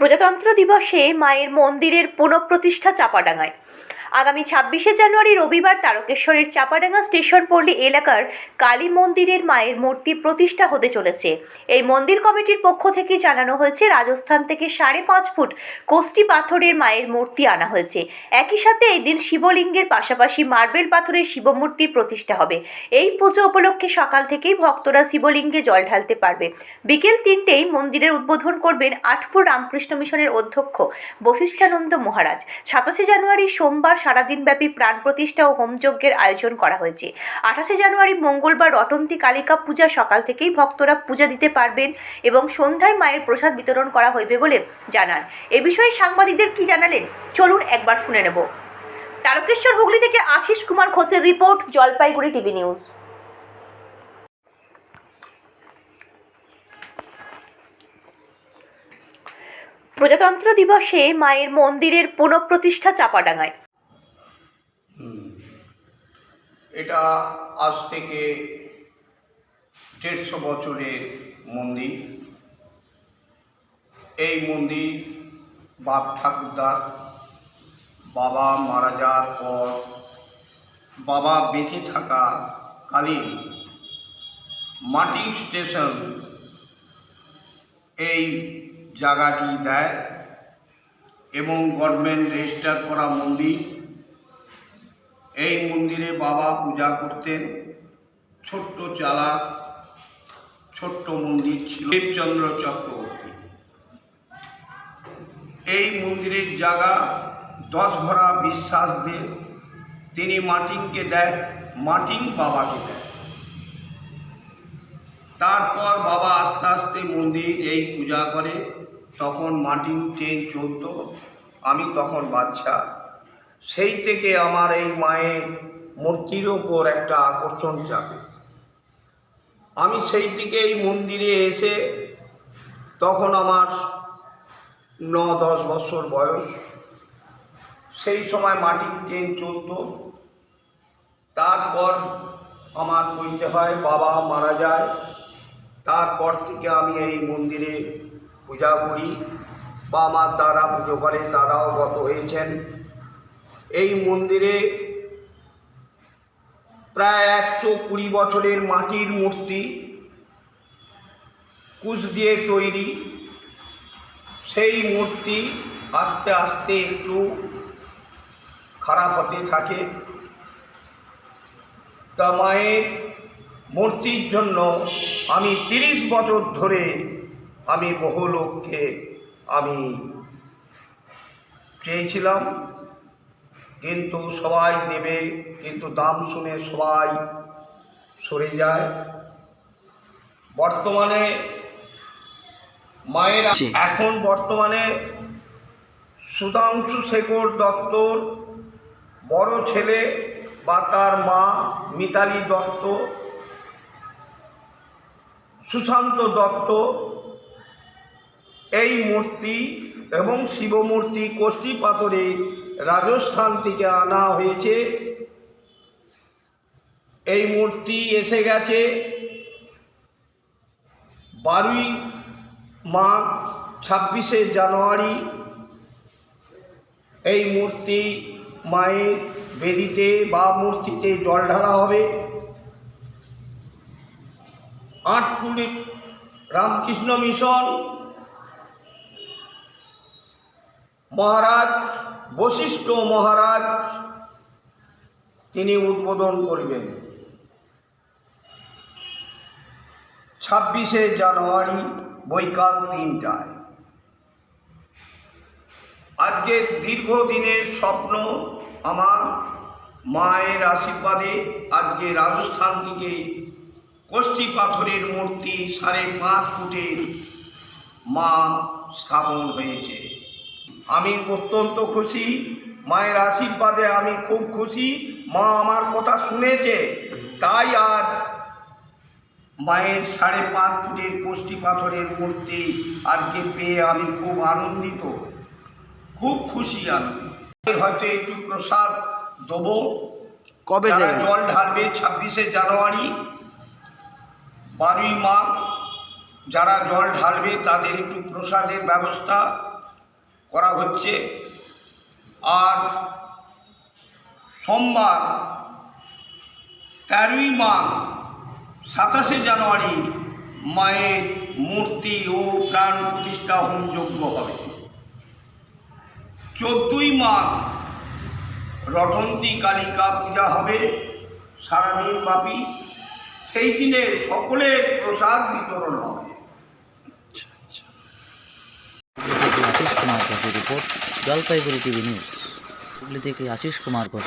প্রজাতন্ত্র দিবসে মায়ের মন্দিরের পুনঃপ্রতিষ্ঠা চাপাডাঙ্গায়। আগামী ছাব্বিশে জানুয়ারি রবিবার তারকেশ্বরের চাপাডাঙ্গা স্টেশন পল্লী এলাকার কালী মন্দিরের মায়ের মূর্তি প্রতিষ্ঠা হতে চলেছে। এই মন্দির কমিটির পক্ষ থেকে জানানো হয়েছে, রাজস্থান থেকে সাড়ে পাঁচ ফুট কোষ্টি পাথরের মায়ের মূর্তি আনা হয়েছে। একই সাথে এই দিন শিবলিঙ্গের পাশাপাশি মার্বেল পাথরের শিবমূর্তি প্রতিষ্ঠা হবে। এই পুজো উপলক্ষে সকাল থেকেই ভক্তরা শিবলিঙ্গে জল ঢালতে পারবে। বিকেল তিনটেই মন্দিরের উদ্বোধন করবেন আটপুর রামকৃষ্ণ মিশনের অধ্যক্ষ বশিষ্ঠানন্দ মহারাজ। সাতাশে জানুয়ারি সোমবার সারাদিনব্যাপী প্রাণ প্রতিষ্ঠা ও হোমযজ্ঞের আয়োজন করা হয়েছে। আঠাশে জানুয়ারি মঙ্গলবার রটন্তী কালিকা পূজা সকাল থেকেই ভক্তরা পূজা দিতে পারবেন এবং সন্ধ্যায় মায়ের প্রসাদ বিতরণ করা হইবে বলে জানান। এ বিষয়ে সাংবাদিকদের কি জানালেন? চলুন একবার শুনে নেব। তারকেশ্বর হুগলি থেকে আশিস কুমার ঘোষের রিপোর্ট, জলপাইগুড়ি টিভি নিউজ। প্রজাতন্ত্র দিবসে মায়ের মন্দিরের পুনঃপ্রতিষ্ঠা চাপাডাঙ্গায়। এটা আজ থেকে দেড়শো বছরের মন্দির। এই মন্দির বাপ ঠাকুরদার, বাবা মারা যাওয়ার পর বাবা বেঁচে থাকা কালীন মাটি স্টেশন এই জায়গাটি দেয় এবং গভর্নমেন্ট রেজিস্টার করা মন্দির। এই মন্দিরে বাবা পূজা করতেন। ছোট্ট চালা, ছোট্ট মন্দির ছিল দেবচন্দ্র চক্রবর্তী। এই মন্দিরের জায়গা দশ ঘোড়া বিশ্বাসদের তিনি মাটিংকে দেয় মাটিং বাবাকে দেয়। তারপর বাবা আস্তে আস্তে মন্দির এই পূজা করে। তখন মাটিং ট্রেন চলত। আমি তখন বাচ্চা সেই থেকে আমার এই মায়ের মূর্তির ওপর একটা আকর্ষণ চাপে আমি সেই থেকে এই মন্দিরে এসে তখন আমার ন দশ বছর বয়স। সেই সময় মাটির ট্রেন চলত। তারপর আমার বলতে হয়, বাবা মারা যায়। তারপর থেকে আমি এই মন্দিরে পূজা করি। বা আমার দাদা পুজো করে দাদাও গত হয়েছেন। এই মন্দিরে প্রায় একশো কুড়ি বছরের মাটির মূর্তি কুচ দিয়ে তৈরি। সেই মূর্তি আস্তে আস্তে একটু খারাপ হতে থাকে। তা মায়ের মূর্তির জন্য আমি তিরিশ বছর ধরে আমি বহু লোককে আমি চেয়েছিলাম। কিন্তু সবাই দেবে কিন্তু দাম শুনে সবাই সরে যায় বর্তমানে মায়ের। এখন বর্তমানে সুধাংশু শেখর দত্তর বড় ছেলে বা তার মা মিতালি দত্ত সুশান্ত দত্ত এই মূর্তি এবং শিবমূর্তি কোষ্ঠী পাথরে রাজস্থান থেকে আনা হয়েছে। এই মূর্তি এসে গেছে। বারোই মাঘ ছাব্বিশে জানুয়ারি এই মূর্তি মায়ের বেদিতে বা মূর্তিতে জল ঢালা হবে। আটপুরে রামকৃষ্ণ মিশন। মহারাজ বশিষ্ঠ মহারাজ, তিনি উদ্বোধন করবেন। ছাব্বিশে জানুয়ারি বৈকাল তিনটায়। আজকে দীর্ঘদিনের স্বপ্ন আমার মায়ের আশীর্বাদে আজকে রাজস্থান থেকে কষ্টি পাথরের মূর্তি সাড়ে পাঁচ ফুটের মা স্থাপন হয়েছে। আমি অত্যন্ত খুশি। মায়ের আশীর্বাদে আমি খুব খুশি। মা আমার কথা শুনেছে। তাই আর মায়ের সাড়ে পাঁচ ফুটের কোষ্ঠী পাথরের মূর্তি আজকে পেয়ে আমি খুব আনন্দিত। খুব খুশি আমি। হয়তো একটু প্রসাদ দেবো। কবে জল ঢালবে ছাব্বিশে জানুয়ারি। বারোই মাঘ যারা জল ঢালবে তাদের একটু প্রসাদের ব্যবস্থা করা হচ্ছে। আর সোমবার, তেরোই মাঘ, সাতাশে জানুয়ারি মায়ের মূর্তি ও প্রাণ প্রতিষ্ঠা হোমযজ্ঞ হবে। চোদ্দই মাঘ রটন্তী কালিকা পূজা হবে সারাদিন ব্যাপী। সেই দিনে সকলের প্রসাদ বিতরণ হবে। ঘোষের report Jalpaiguri TV news. Hooghly থেকে আশিস কুমার ঘোষ